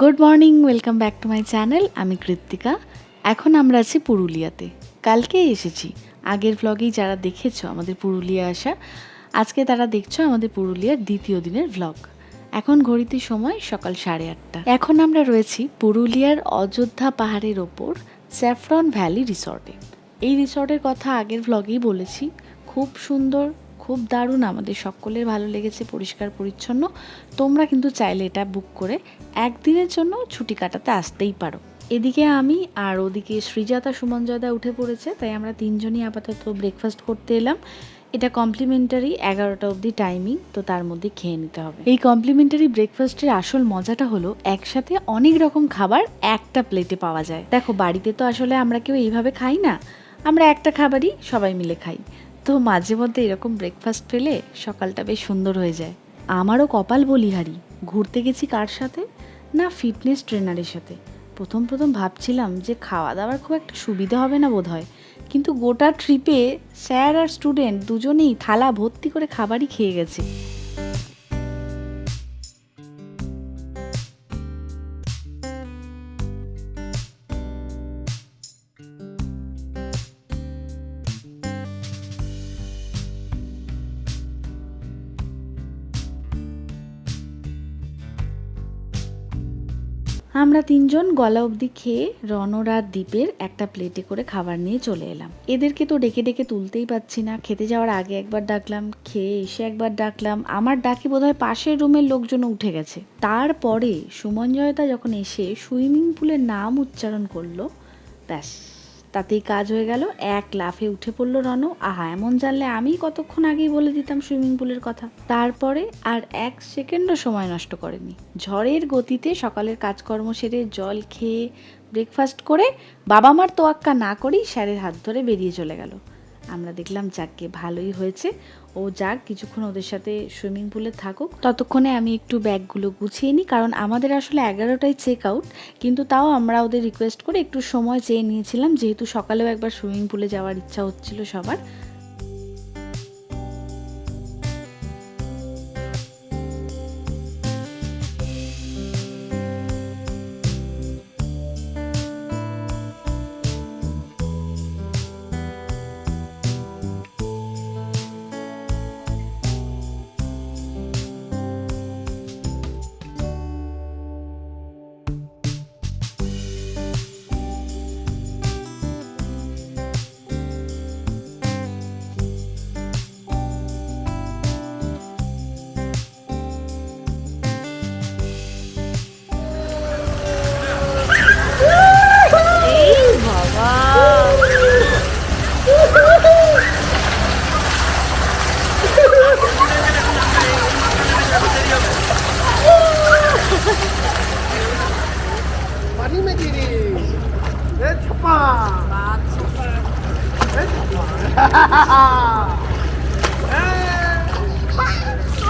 Good morning welcome back to my channel আমি কৃত্তিকা। এখন আমরা আছি পুরুলিয়াতে। কালকেই এসেছি। আগের ভ্লগেই যারা দেখেছ, আমাদের পুরুলিয়া আসা আজকে তারা দেখছ আমাদের পুরুলিয়ার দ্বিতীয় দিনের ভ্লগ এখন ঘড়িতে সময় সকাল সাড়ে আটটা। এখন আমরা রয়েছি পুরুলিয়ার অযোধ্যা পাহাড়ের ওপর স্যাফরন ভ্যালি রিসর্টে। এই রিসর্টের কথা আগের ভ্লগেই বলেছি। খুব সুন্দর, খুব দারুণ, আমাদের সকলের ভালো লেগেছে, পরিষ্কার, পরিচ্ছন্ন। তোমরা কিন্তু চাইলে এটা বুক করে একদিনের জন্য ছুটি কাটাতে আসতেই পারো। এদিকে আমি আর ওদিকে শ্রীজাতা সুমনজয়দা উঠে পড়েছে, তাই আমরা তিনজনই আপাতত ব্রেকফাস্ট করতে এলাম। এটা কমপ্লিমেন্টারি এগারোটা অবধি টাইমিং তো তার মধ্যে খেয়ে নিতে হবে। এই কমপ্লিমেন্টারি ব্রেকফাস্টের আসল মজাটা হলো, একসাথে অনেক রকম খাবার একটা প্লেটে পাওয়া যায়। দেখো, বাড়িতে তো আসলে আমরা কেউ এইভাবে খাই না। আমরা একটা খাবারই সবাই মিলে খাই। তো মাঝে মধ্যে এরকম ব্রেকফাস্ট পেলে সকালটা বেশ সুন্দর হয়ে যায়। আমারও কপাল বলিহারি, ঘুরতে গেছি কার সাথে? না ফিটনেস ট্রেনারের সাথে। প্রথম প্রথম ভাবছিলাম যে খাওয়া দাওয়ার খুব একটা সুবিধা হবে না বোধ হয় কিন্তু গোটা ট্রিপে স্যার আর স্টুডেন্ট দুজনেই থালা ভর্তি করে খাবারই খেয়ে গেছে। আমরা তিনজন গলা অবধি খেয়ে রনর আর দ্বীপের একটা প্লেটে করে খাবার নিয়ে চলে এলাম। এদেরকে তো ডেকে ডেকে তুলতেই পাচ্ছি না। খেতে যাওয়ার আগে একবার ডাকলাম, খেয়ে এসে একবার ডাকলাম। আমার ডাকি বোধহয় পাশের রুমের লোকজন উঠে গেছে। তারপরে সুমঞ্জয়তা যখন এসে সুইমিং পুলের নাম উচ্চারণ করল, ব্যাস। তাতেই কাজ হয়ে গেল। এক লাফে উঠে পড়ল রনু। আহা, এমন জানলে আমি কতক্ষণ আগেই বলে দিতাম সুইমিং পুলের কথা। তারপরে আর এক সেকেন্ডও সময় নষ্ট করেনি। ঝড়ের গতিতে সকালের কাজকর্ম সেরে জল খেয়ে ব্রেকফাস্ট করে বাবা মার তোয়াক্কা না করেই স্যারের হাত ধরে বেরিয়ে চলে গেল। আমরা দেখলাম যাককে ভালোই হয়েছে। ও যাক, কিছুক্ষণ ওদের সাথে সুইমিং পুলে থাকুক। ততক্ষণে আমি একটু ব্যাগগুলো গুছিয়ে নিই, কারণ আমাদের আসলে এগারোটায় চেক আউট, কিন্তু তাও আমরা ওদের রিকোয়েস্ট করে একটু সময় চেয়ে নিয়েছিলাম, যেহেতু সকালেও একবার সুইমিং পুলে যাওয়ার ইচ্ছা হচ্ছিল সবার।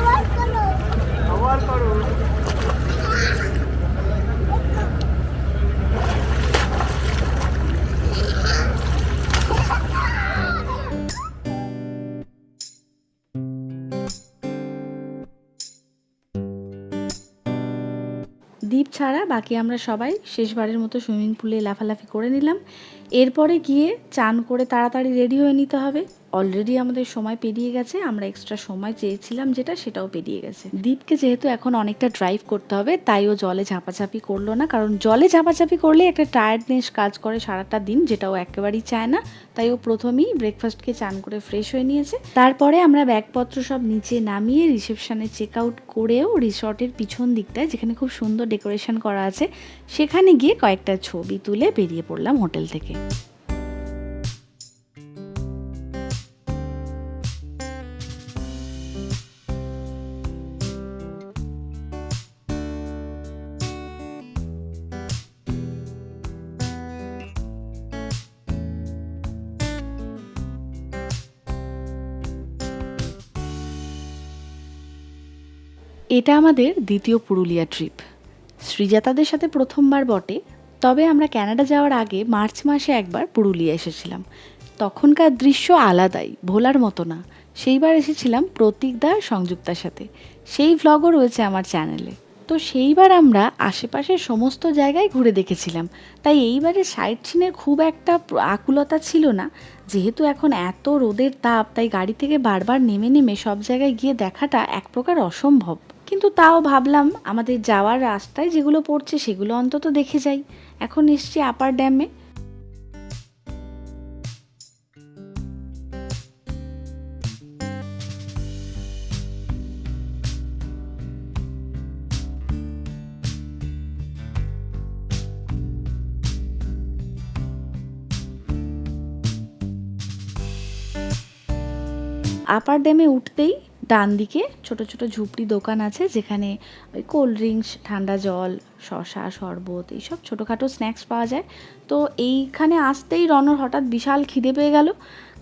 আবার করো আবার করো দ্বীপ ছাড়া বাকি আমরা সবাই শেষবারের মতো সুইমিং পুলে লাফালাফি করে নিলাম। এরপরে গিয়ে চান করে তাড়াতাড়ি রেডি হয়ে নিতে হবে। অলরেডি আমাদের সময় পেরিয়ে গেছে, আমরা এক্সট্রা সময় চেয়েছিলাম যেটা সেটাও পেরিয়ে গেছে। দ্বীপকে যেহেতু এখন অনেকটা ড্রাইভ করতে হবে, তাই ও জলে ঝাপাঝাপি করল না, কারণ জলে ঝাপাঝাপি করলে একটা টায়ার্ডনেস কাজ করে সারাটা দিন, যেটা ও একেবারেই চায় না। তাই ও প্রথমেই ব্রেকফাস্টকে চান করে ফ্রেশ হয়ে নিয়েছে। তারপরে আমরা ব্যাগপত্র সব নিচে নামিয়ে রিসেপশানে চেক আউট করেও রিসর্টের পিছন দিকটায়, যেখানে খুব সুন্দর ডেকোরেশন করা আছে, সেখানে গিয়ে কয়েকটা ছবি তুলে বেরিয়ে পড়লাম হোটেল থেকে। এটা আমাদের দ্বিতীয় পুরুলিয়া ট্রিপ। শ্রীজাতাদের সাথে প্রথমবার বটে, তবে আমরা ক্যানাডা যাওয়ার আগে মার্চ মাসে একবার পুরুলিয়া এসেছিলাম। তখনকার দৃশ্য আলাদাই, ভোলার মতো না। সেইবার এসেছিলাম প্রতীকদা আর সংযুক্তার সাথে। সেই ভ্লগও রয়েছে আমার চ্যানেলে। তো সেইবার আমরা আশেপাশের সমস্ত জায়গায় ঘুরে দেখেছিলাম। তাই এইবারে সাইট সিনের খুব একটা আকুলতা ছিল না। যেহেতু এখন এত রোদের তাপ, তাই গাড়ি থেকে বারবার নেমে নেমে সব জায়গায় গিয়ে দেখাটা এক প্রকার অসম্ভব। কিন্তু তাও ভাবলাম আমাদের যাওয়ার রাস্তায় যেগুলো পড়ছে সেগুলো অন্তত দেখে যাই। এখন এসছি আপার ড্যামে। আপার ড্যামে উঠতেই ডান দিকে ছোট ছোট ঝুপড়ি দোকান আছে যেখানে ওই কোল্ড ড্রিঙ্কস, ঠান্ডা জল, শসা, শরবত এইসব ছোটোখাটো স্ন্যাক্স পাওয়া যায়। তো এইখানে আসতেই রনর হঠাৎ বিশাল খিদে পেয়ে গেল।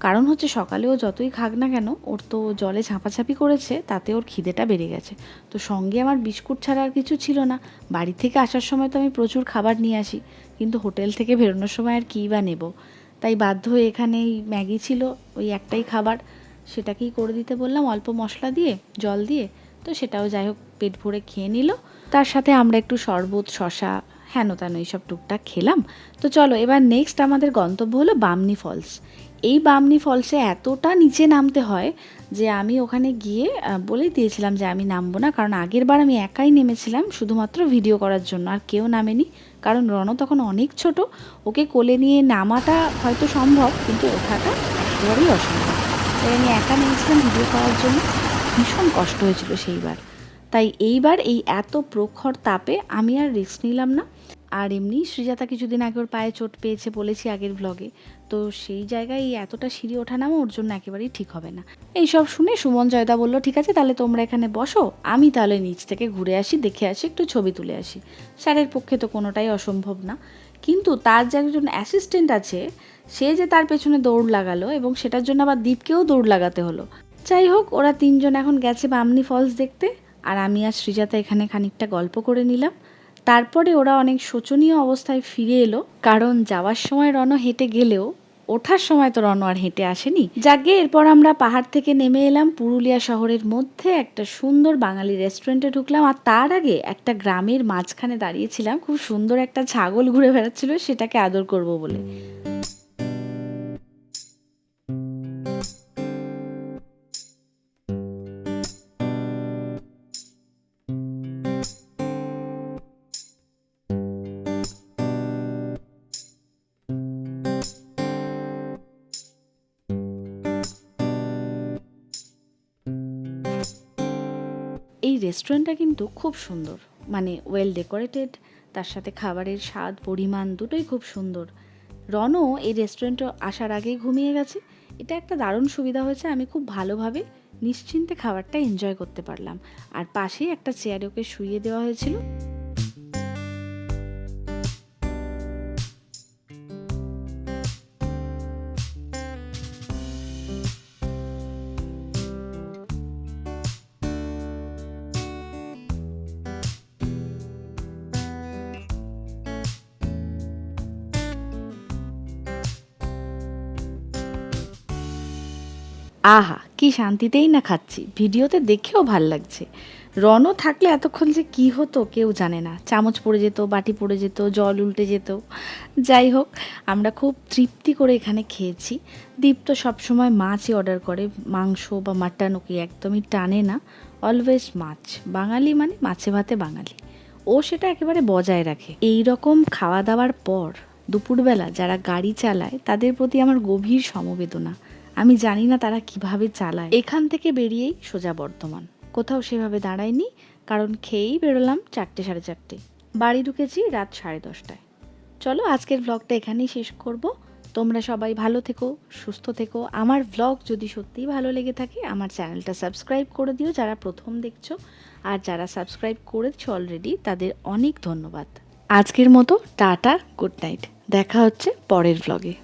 কারণ হচ্ছে সকালেও যতই খাক না কেন, ওর তো জলে ঝাঁপাঝাঁপি করেছে, তাতে ওর খিদেটা বেড়ে গেছে। তো সঙ্গে আমার বিস্কুট ছাড়া আর কিছু ছিল না। বাড়ি থেকে আসার সময় তো আমি প্রচুর খাবার নিয়ে আসি, কিন্তু হোটেল থেকে বেরোনোর সময় আর কী বা নেব? তাই বাধ্য হয়ে এখানে ম্যাগি ছিল, ওই একটাই খাবার। সেটাকেই করে দিতে বললাম, অল্প মশলা দিয়ে, জল দিয়ে। তো সেটাও যাই হোক পেট ভরে খেয়ে নিল। তার সাথে আমরা একটু শরবত শশা হেন তেন এইসব টুকটাক খেলাম। তো চলো, এবার নেক্সট আমাদের গন্তব্য হলো বামনি ফলস। এই বামনি ফলসে এতটা নিচে নামতে হয় যে আমি ওখানে গিয়ে বলেই দিয়েছিলাম যে আমি নামবো না, কারণ আগের বার আমি একাই নেমেছিলাম শুধুমাত্র ভিডিও করার জন্য, আর কেউ নামেনি। কারণ রণ তখন অনেক ছোট, ওকে কোলে নিয়ে নামাটা হয়তো সম্ভব, কিন্তু ওঠাটা একেবারেই অসম্ভব। তাই আমি একা নিয়েছিলাম ভিডিও করার জন্য। ভীষণ কষ্ট হয়েছিল সেইবার। তাই এইবার এই এত প্রখর তাপে আমি আর রিস্ক নিলাম না। আর এমনি সৃজাতা কিছুদিন আগে ওর পায়ে চোট পেয়েছে বলেছি আগের ব্লগে তো সেই জায়গায় এই এতটা সিঁড়ি ওঠা নামা ওর জন্য একেবারেই ঠিক হবে না। এই সব শুনে সুমন জয়দা বলল, ঠিক আছে, তাহলে তোমরা এখানে বসো। আমি তাহলে নিচ থেকে ঘুরে আসি, দেখে আসি, একটু ছবি তুলে আসি। স্যারের পক্ষে তো কোনোটাই অসম্ভব না। কিন্তু তার যে একজন অ্যাসিস্ট্যান্ট আছে, সে যে তার পেছনে দৌড় লাগালো এবং সেটার জন্য আবার দ্বীপকেও দৌড় লাগাতে হলো। যাই হোক, ওরা তিনজন এখন গেছে বামনি ফলস দেখতে আর আমি আর শ্রীজাতা এখানে খানিকটা গল্প করে নিলাম। তারপরে ওরা অনেক শোচনীয় অবস্থায় ফিরে এলো, কারণ যাওয়ার সময় রণ হেঁটে গেলেও ওঠার সময় তো রনোয়ার হেঁটে আসেনি। যাকে এরপর আমরা পাহাড় থেকে নেমে এলাম, পুরুলিয়া শহরের মধ্যে একটা সুন্দর বাঙালি রেস্টুরেন্টে ঢুকলাম আর তার আগে একটা গ্রামের মাঝখানে দাঁড়িয়েছিলাম। খুব সুন্দর একটা ছাগল ঘুরে বেড়াচ্ছিল, সেটাকে আদর করব বলে। এই রেস্টুরেন্টটা কিন্তু খুব সুন্দর। মানে ওয়েল ডেকোরেটেড তার সাথে খাবারের স্বাদ, পরিমাণ দুটোই খুব সুন্দর। রনও এই রেস্টুরেন্টে আসার আগেই ঘুমিয়ে গেছে। এটা একটা দারুণ সুবিধা হয়েছে, আমি খুব ভালোভাবে নিশ্চিন্তে খাবারটা এনজয় করতে পারলাম। আর পাশেই একটা চেয়ারে ওকে শুয়ে দেওয়া হয়েছিল। আহা, কি শান্তিতেই না খাচ্ছি। ভিডিওতে দেখেও ভালো লাগছে। রনও থাকলে এতক্ষণ যে কি হতো কেউ জানে না। চামচ পড়ে যেত, বাটি পড়ে যেত, জল উল্টে যেত। যাই হোক, আমরা খুব তৃপ্তি করে এখানে খেয়েছি। দীপ তো সবসময় মাছই অর্ডার করে। মাংস বা মাটন ওকে একদমই টানে না। অলওয়েজ মাছ। বাঙালি মানে মাছে ভাতে বাঙালি। ও সেটা একেবারে বজায় রাখে। এই রকম খাওয়া দাওয়ার পর দুপুরবেলা যারা গাড়ি চালায়, তাদের প্রতি আমার গভীর সমবেদনা। আমি জানি না তারা কীভাবে চালায়। এখান থেকে বেরিয়েই সোজা বর্ধমান। কোথাও সেভাবে দাঁড়ায়নি, কারণ খেয়েই বেরোলাম চারটে সাড়ে চারটে। বাড়ি ঢুকেছি রাত সাড়ে দশটায়। চলো আজকের ব্লগটা এখানেই শেষ করব। তোমরা সবাই ভালো থেকো, সুস্থ থেকো। আমার ব্লগ যদি সত্যিই ভালো লেগে থাকে, আমার চ্যানেলটা সাবস্ক্রাইব করে দিও যারা প্রথম দেখছ। আর যারা সাবস্ক্রাইব করেছ অলরেডি তাদের অনেক ধন্যবাদ। আজকের মতো টাটা গুড নাইট দেখা হচ্ছে পরের ব্লগে